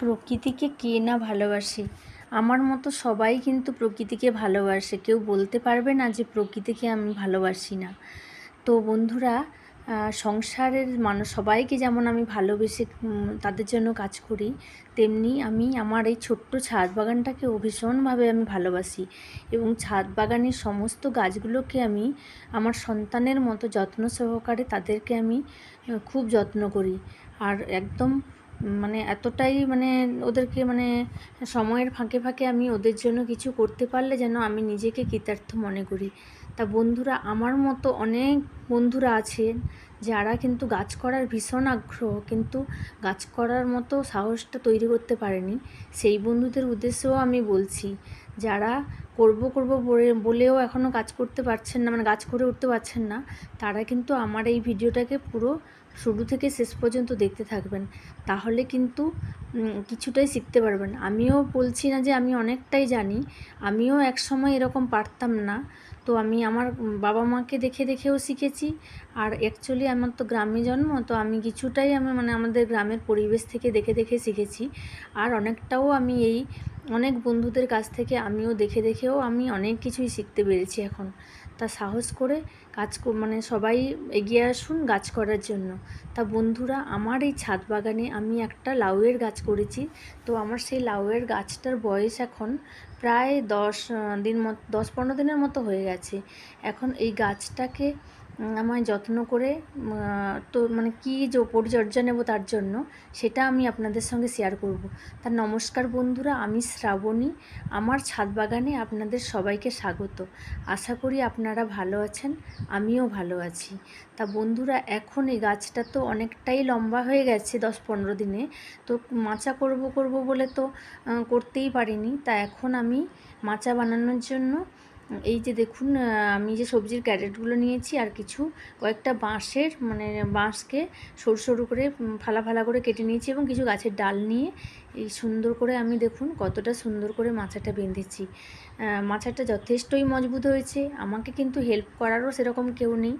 প্রকৃতিকে কে না ভালোবাসে? আমার মতো সবাই কিন্তু প্রকৃতিকে ভালোবাসে। কেউ বলতে পারবে না যে প্রকৃতিকে আমি ভালোবাসি না। তো বন্ধুরা সংসারের মানুষ সবাইকে যেমন আমি ভালোবেসে তাদের জন্য কাজ করি, তেমনি আমি আমার এই ছোট্ট ছাদ বাগানটাকেও ভীষণভাবে আমি ভালোবাসি। এবং ছাদ বাগানের সমস্ত গাছগুলোকে আমি আমার সন্তানের মতো যত্ন সহকারে তাদেরকে আমি খুব যত্ন করি। আর একদম মানে এতটাই মানে ওদেরকে মানে সময়ের ফাঁকে ফাঁকে আমি ওদের জন্য কিছু করতে পারলে যেন আমি নিজেকে কৃতার্থ মনে করি। তা বন্ধুরা, আমার মতো অনেক বন্ধুরা আছেন যারা কিন্তু গাছ করার ভীষণ আগ্রহ, কিন্তু গাছ করার মতো সাহসটা তৈরি করতে পারেনি। সেই বন্ধুদের উদ্দেশ্যেও আমি বলছি, যারা করব করব বলে, বলেও এখনও কাজ করতে পারছেন না মানে কাজ করে উঠতে পারছেন না, তারা কিন্তু আমার এই ভিডিওটাকে পুরো শুরু থেকে শেষ পর্যন্ত দেখতে থাকবেন। তাহলে কিন্তু কিছুটাই শিখতে পারবেন। আমিও বলছি না যে আমি অনেকটাই জানি, আমিও এক সময় এরকম পারতাম না। তো আমি আমার বাবা মাকে দেখে দেখেও শিখেছি। আর অ্যাকচুয়ালি আমার তো গ্রামে জন্ম, তো আমি কিছুটাই আমি মানে আমাদের গ্রামের পরিবেশ থেকে দেখে দেখে শিখেছি। আর অনেকটাও আমি এই অনেক বন্ধুদের কাছ থেকে আমিও দেখে দেখেও আমি অনেক কিছুই শিখতে পেরেছি এখন। তা সাহস করে কাজ মানে সবাই এগিয়ে আসুন গাছ করার জন্য। তা বন্ধুরা, আমার এই ছাদ বাগানে আমি একটা লাউয়ের গাছ করেছি। তো আমার সেই লাউয়ের গাছটার বয়স এখন প্রায় দশ দিন মত, দশ পনেরো দিনের মতো হয়ে গেছে। এখন এই গাছটাকে আমায় যত্ন করে তো মানে কী যে পরিচর্যা নেব তার জন্য, সেটা আমি আপনাদের সঙ্গে শেয়ার করব। তা নমস্কার বন্ধুরা, আমি শ্রাবণী, আমার ছাদ বাগানে আপনাদের সবাইকে স্বাগত। আশা করি আপনারা ভালো আছেন, আমিও ভালো আছি। তা বন্ধুরা, এখন এই গাছটা তো অনেকটাই লম্বা হয়ে গেছে দশ পনেরো দিনে, তো মাচা করব করব বলে তো করতেই পারিনি। তা এখন আমি মাচা বানানোর জন্য এই যে দেখুন আমি যে সবজির ক্যারেটগুলো নিয়েছি আর কিছু, কয়েকটা বাঁশের মানে বাঁশকে সরু সরু করে ফালা ফালা করে কেটে নিয়েছি এবং কিছু গাছের ডাল নিয়ে এই সুন্দর করে আমি দেখুন কতটা সুন্দর করে মাছাটা বেঁধেছি। মাছাটা যথেষ্টই মজবুত হয়েছে, আমাকে কিন্তু হেল্প করারও সেরকম কেউ নেই।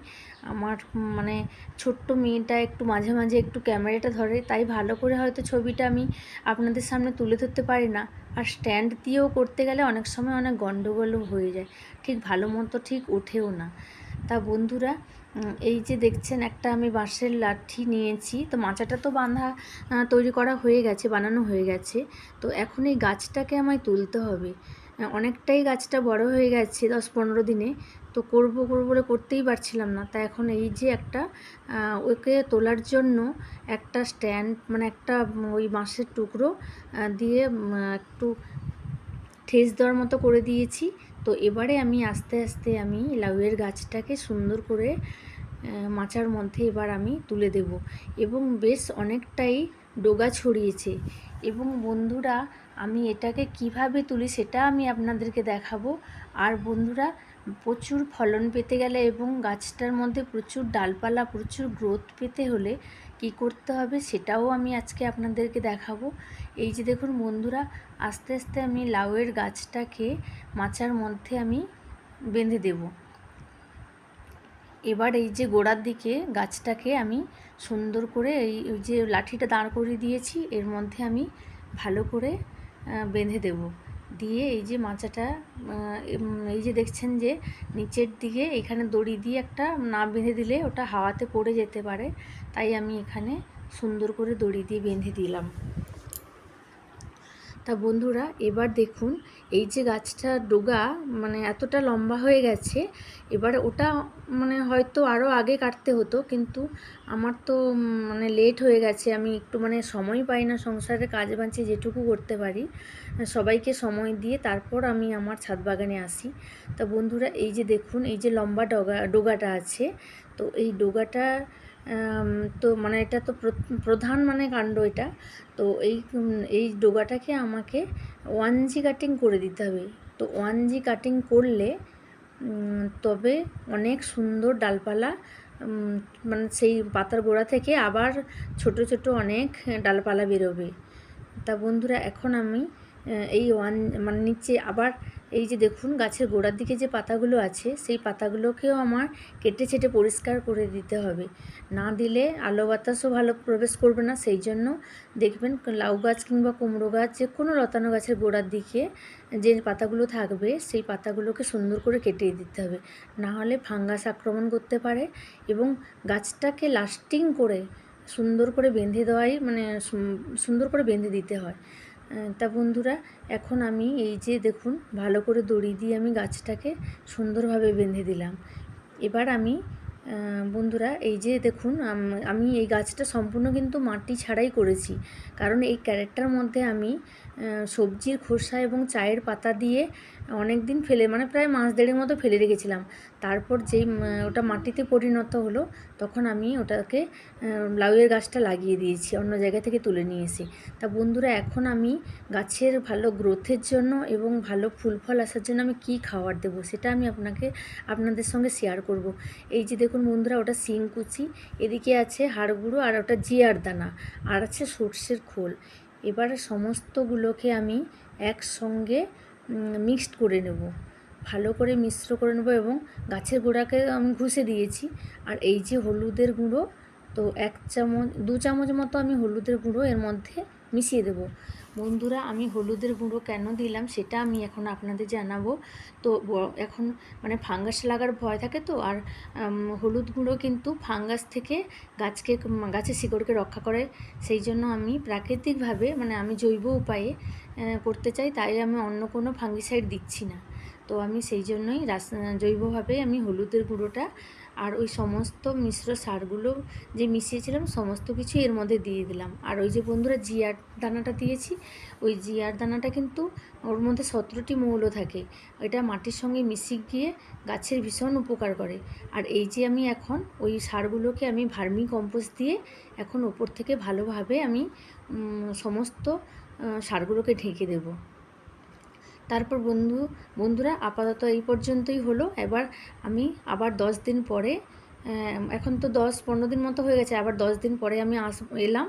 আমার মানে ছোট্ট মেয়েটা একটু মাঝে মাঝে একটু ক্যামেরাটা ধরে, তাই ভালো করে হয়তো ছবিটা আমি আপনাদের সামনে তুলে ধরতে পারি না। আর স্ট্যান্ড দিয়েও করতে গেলে অনেক সময় অনেক গণ্ডগোলও হয়ে যায়। ঠিক ভালো মতো ঠিক ওঠেও না। তা বন্ধুরা এই যে দেখছেন একটা আমি বাঁশের লাঠি নিয়েছি, তো মাচাটা তো বাঁধা তৈরি করা হয়ে গেছে, বানানো হয়ে গেছে। তো এখন এই গাছটাকে আমায় তুলতে হবে। অনেকটাই গাছটা বড় হয়ে গেছে দশ পনেরো দিনে। তো করব, করব বলে করতেই পারছিলাম না। তা এখন এই যে একটা ওকে তোলার জন্য একটা স্ট্যান্ড মানে একটা ওই বাঁশের টুকরো দিয়ে একটু ঠেস দেওয়ার মতো করে দিয়েছি। তো এবারে আমি আস্তে আস্তে আমি লাউয়ের গাছটাকে সুন্দর করে মাচার মধ্যে এবার আমি তুলে দেব। এবং বেশ অনেকটাই ডোগা ছড়িয়েছে। এবং বন্ধুরা, আমি এটাকে কীভাবে তুলি সেটা আমি আপনাদেরকে দেখাবো। আর বন্ধুরা, প্রচুর ফলন পেতে গেলে এবং গাছটার মধ্যে প্রচুর ডালপালা, প্রচুর গ্রোথ পেতে হলে কি করতে হবে সেটাও আমি আজকে আপনাদেরকে দেখাবো। এই যে দেখুন বন্ধুরা, আস্তে আস্তে আমি লাউয়ের গাছটাকে মাচার মধ্যে আমি বেঁধে দেব। এবার এই যে গোড়ার দিকে গাছটাকে আমি সুন্দর করে এই, ওই যে লাঠিটা দাঁড় করিয়ে দিয়েছি, এর মধ্যে আমি ভালো করে বেঁধে দেব। দিয়ে এই যে মাচাটা এই যে দেখছেন যে নিচের দিকে এখানে দড়ি দিয়ে একটা না বেঁধে দিলে ওটা হাওয়াতে পড়ে যেতে পারে, তাই আমি এখানে সুন্দর করে দড়ি দিয়ে বেঁধে দিলাম। তা বন্ধুরা, এবার দেখুন, এই যে গাছটা ডোগা মানে এতটা লম্বা হয়ে গেছে, এবার ওটা মানে হয়তো আরও আগে কাটতে হতো, কিন্তু আমার তো মানে লেট হয়ে গেছে, আমি একটু মানে সময় পাই না সংসারে কাজ বাঁচে যেটুকু করতে পারি, সবাইকে সময় দিয়ে তারপর আমি আমার ছাদ বাগানে আসি। তা বন্ধুরা, এই যে দেখুন, এই যে লম্বা ডগা, ডোগাটা আছে, তো এই ডোগাটা তো মানে এটা তো প্র- প্রধান মানে কাণ্ড এটা। তো এই এই ডোগাটাকে আমাকে ওয়ান জি কাটিং করে দিতে হবে। তো ওয়ান জি কাটিং করলে তবে অনেক সুন্দর ডালপালা মানে সেই পাতার গোড়া থেকে আবার ছোট ছোট অনেক ডালপালা বেরোবে। তা বন্ধুরা, এখন আমি এই ওয়ান মানে নিচে আবার এই যে দেখুন, গাছের গোড়ার দিকে যে পাতাগুলো আছে, সেই পাতাগুলোকেও আমার কেটে ছেটে পরিষ্কার করে দিতে হবে। না দিলে আলো বাতাসও ভালো প্রবেশ করবে না, সেই জন্য দেখবেন লাউ গাছ কিংবা কুমড়ো গাছ, যে কোনো লতানো গাছের গোড়ার দিকে যে পাতাগুলো থাকবে, সেই পাতাগুলোকে সুন্দর করে কেটে দিতে হবে। না হলে ফাঙ্গাস আক্রমণ করতে পারে এবং গাছটাকে লাস্টিং করে সুন্দর করে বেঁধে দেওয়াই মানে সুন্দর করে বেঁধে দিতে হয়। তা বন্ধুরা, এখন আমি এই যে দেখুন, ভালো করে দড়ি দিয়ে আমি গাছটাকে সুন্দরভাবে বেঁধে দিলাম। এবার আমি বন্ধুরা, এই যে দেখুন, আমি এই গাছটা সম্পূর্ণ কিন্তু মাটি ছাড়াই করেছি। কারণ এই ক্যারেটটার মধ্যে আমি সবজির খোসা এবং চায়ের পাতা দিয়ে অনেক দিন ফেলে মানে প্রায় মাস দেড়ের মতো ফেলে রেখেছিলাম। তারপর যেই ওটা মাটিতে পরিণত হলো, তখন আমি ওটাকে লাউয়ের গাছটা লাগিয়ে দিয়েছি, অন্য জায়গা থেকে তুলে নিয়ে এসে। তা বন্ধুরা, এখন আমি গাছের ভালো গ্রোথের জন্য এবং ভালো ফুল ফল আসার জন্য আমি কী খাবার দেবো, সেটা আমি আপনাকে, আপনাদের সঙ্গে শেয়ার করব। এই যে দেখুন বন্ধুরা, ওটা শিংকুচি এদিকে আছে হাড় গুঁড়ো আর ওটা জিয়ার দানা, আর আছে সর্ষের খোল। এবার সমস্তগুলোকে আমি একসঙ্গে মিক্সড করে নেব। ভালো করে মিশ্র করে নেব এবং গাছের গোড়াকে আমি ঘুষে দিয়েছি। আর এই যে হলুদের গুঁড়ো, তো এক চামচ, দু চামচ মতো আমি হলুদের গুঁড়ো এর মধ্যে মিশিয়ে দেব। বন্ধুরা, আমি হলুদের গুঁড়ো কেন দিলাম সেটা আমি এখন আপনাদের জানাব। তো এখন মানে ফাঙ্গাস লাগার ভয় থাকে তো, আর হলুদ গুঁড়ো কিন্তু ফাঙ্গাস থেকে গাছকে, গাছের শিকড়কে রক্ষা করে। সেই জন্য আমি প্রাকৃতিকভাবে মানে আমি জৈব উপায়ে করতে চাই, তাই আমি অন্য কোনো ফাঙ্গিসাইড দিচ্ছি না। তো আমি সেই জন্যই রাস, জৈবভাবে আমি হলুদের গুঁড়োটা আর ওই সমস্ত মিশ্র সারগুলো যে মিশিয়েছিলাম, সমস্ত কিছু এর মধ্যে দিয়ে দিলাম। আর ওই যে বন্ধুরা জিয়ার দানাটা দিয়েছি, ওই জিয়ার দানাটা কিন্তু ওর মধ্যে সতেরোটি মৌল থাকে। এটা মাটির সঙ্গে মিশিয়ে গিয়ে গাছের ভীষণ উপকার করে। আর এই যে আমি এখন ওই সারগুলোকে আমি ভার্মি কম্পোস্ট দিয়ে এখন ওপর থেকে ভালোভাবে আমি সমস্ত সারগুলোকে ঢেকে দেবো। তারপর বন্ধু, বন্ধুরা, আপাতত এই পর্যন্তই হলো। এবার আমি আবার দশ দিন পরে এখন তো দশ পনেরো দিন মতো হয়ে গেছে, আবার দশ দিন পরে আমি আস, এলাম।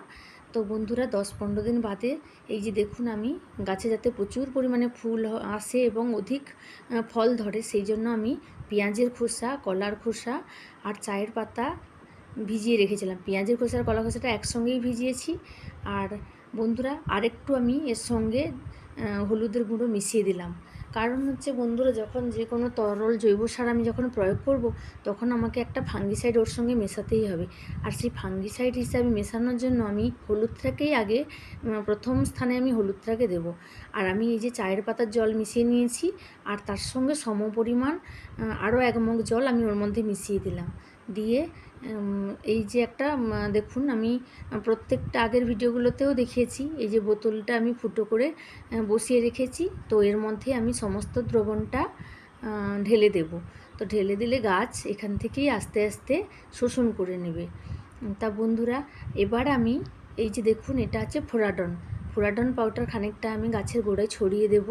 তো বন্ধুরা, দশ পনেরো দিন বাদে এই যে দেখুন আমি, গাছে যাতে প্রচুর পরিমাণে ফুল আসে এবং অধিক ফল ধরে, সেই জন্য আমি পেঁয়াজের খোসা, কলার খোসা আর চায়ের পাতা ভিজিয়ে রেখেছিলাম। পেঁয়াজের খোসা আর কলা খোসাটা একসঙ্গেই ভিজিয়েছি। আর বন্ধুরা, আরেকটু আমি এর সঙ্গে হলুদের গুঁড়ো মিশিয়ে দিলাম। কারণ হচ্ছে বন্ধুরা, যখন যে কোনো তরল জৈব সার আমি যখন প্রয়োগ করব, তখন আমাকে একটা ফাঙ্গিসাইড ওর সঙ্গে মেশাতেই হবে। আর সেই ফাঙ্গিসাইড হিসাবে মেশানোর জন্য আমি হলুদটাকেই আগে প্রথম স্থানে আমি হলুদটাকে দেব। আর আমি এই যে চায়ের পাতার জল মিশিয়ে নিয়েছি, আর তার সঙ্গে সম পরিমাণ আরও এক মগ জল আমি ওর মধ্যে মিশিয়ে দিলাম। দিয়ে এই যে একটা দেখুন, আমি প্রত্যেকটা আগের ভিডিওগুলোতেও দেখিয়েছি। এই যে বোতলটা আমি ফুটো করে বসিয়ে রেখেছি। তো এর মধ্যে আমি সমস্ত দ্রবণটা ঢেলে দেব। তো ঢেলে দিলে গাছ এখান থেকেই আস্তে আস্তে শোষণ করে নেবে। তা বন্ধুরা, এবার আমি এই যে দেখুন, এটা আছে ফোরাডন। ফোরাডন পাউডার খানিকটা আমি গাছের গোড়ায় ছড়িয়ে দেব।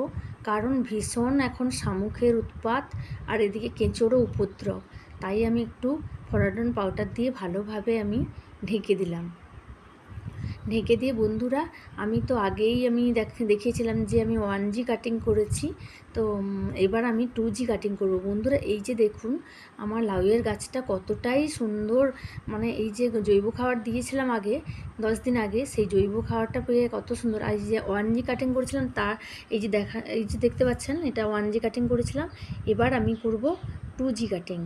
কারণ ভীষণ এখন শামুকের উৎপাত আর এদিকে কেঁচোরও উপদ্রব। তাই আমি একটু ফোরাডন পাউডার দিয়ে ভালোভাবে আমি ঢেকে দিলাম। ঢেকে দিয়ে বন্ধুরা, আমি তো আগেই আমি দেখ, দেখিয়েছিলাম যে আমি ওয়ান জি কাটিং করেছি। তো এবার আমি টু জি কাটিং করব। বন্ধুরা, এই যে দেখুন, আমার লাউয়ের গাছটা কতটাই সুন্দর। মানে এই যে জৈব খাবার দিয়েছিলাম আগে, দশ দিন আগে, সেই জৈব খাবারটা পেয়ে কত সুন্দর। আর যে ওয়ান জি কাটিং করেছিলাম তার এই যে দেখা, এই যে দেখতে পাচ্ছেন, এটা ওয়ান জি কাটিং করেছিলাম। এবার আমি করব টু জি কাটিং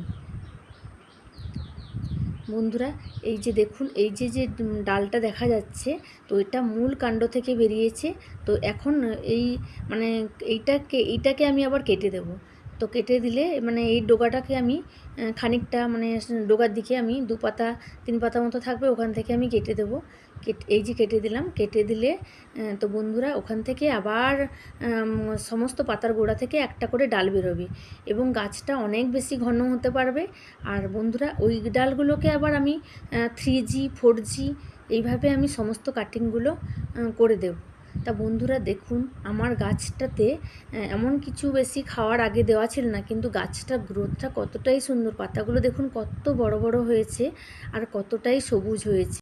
বন্ধুরা, এই যে দেখুন, এই যে যে ডালটা দেখা যাচ্ছে, তো এটা মূল কাণ্ড থেকে বেরিয়েছে, তো এখন এই মানে এইটাকে এইটাকে আমি আবার কেটে দেব। তো কেটে দিলে মানে এই ডোগাটাকে আমি খানিকটা মানে ডোগার দিকে আমি দু পাতা, তিন পাতা মতো থাকবে, ওখান থেকে আমি কেটে দেবো। এই যে কেটে দিলাম, কেটে দিলে তো বন্ধুরা ওখান থেকে আবার সমস্ত পাতার গোড়া থেকে একটা করে ডাল বেরোবে এবং গাছটা অনেক বেশি ঘন হতে পারবে। আর বন্ধুরা ওই ডালগুলোকে আবার আমি থ্রি জি, ফোর জি এইভাবে আমি সমস্ত কাটিংগুলো করে দেব। তা বন্ধুরা দেখুন, আমার গাছটাতে এমন কিছু বেশি খাওয়ার আগে দেওয়া ছিল না, কিন্তু গাছটা গ্রোথটা কতটাই সুন্দর, পাতাগুলো দেখুন কত বড় বড় হয়েছে আর কতটাই সবুজ হয়েছে।